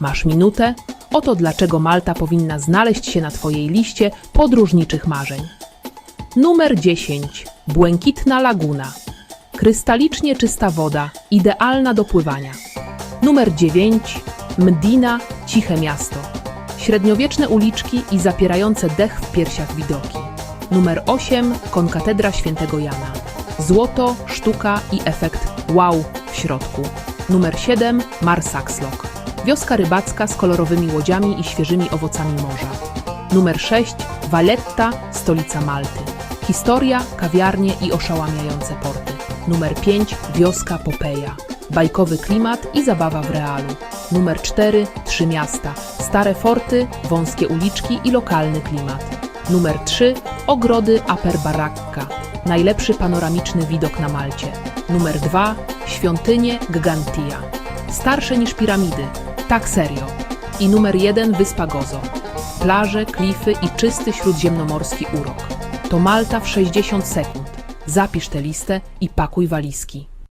Masz minutę? Oto dlaczego Malta powinna znaleźć się na Twojej liście podróżniczych marzeń. Numer 10. Błękitna laguna. Krystalicznie czysta woda, idealna do pływania. Numer 9. Mdina, ciche miasto. Średniowieczne uliczki i zapierające dech w piersiach widoki. Numer 8. Konkatedra Świętego Jana. Złoto, sztuka i efekt wow w środku. Numer 7. Marsaxlok. Wioska rybacka z kolorowymi łodziami i świeżymi owocami morza. Numer 6. Valletta, stolica Malty. Historia, kawiarnie i oszałamiające porty. Numer 5. Wioska Popeja. Bajkowy klimat i zabawa w realu. Numer 4. Trzy miasta. Stare forty, wąskie uliczki i lokalny klimat. Numer 3. Ogrody Upper Baracca. Najlepszy panoramiczny widok na Malcie. Numer 2. Świątynie Ggantia. Starsze niż piramidy. Tak serio. I numer 1. Wyspa Gozo. Plaże, klify i czysty śródziemnomorski urok. To Malta w 60 sekund. Zapisz tę listę i pakuj walizki.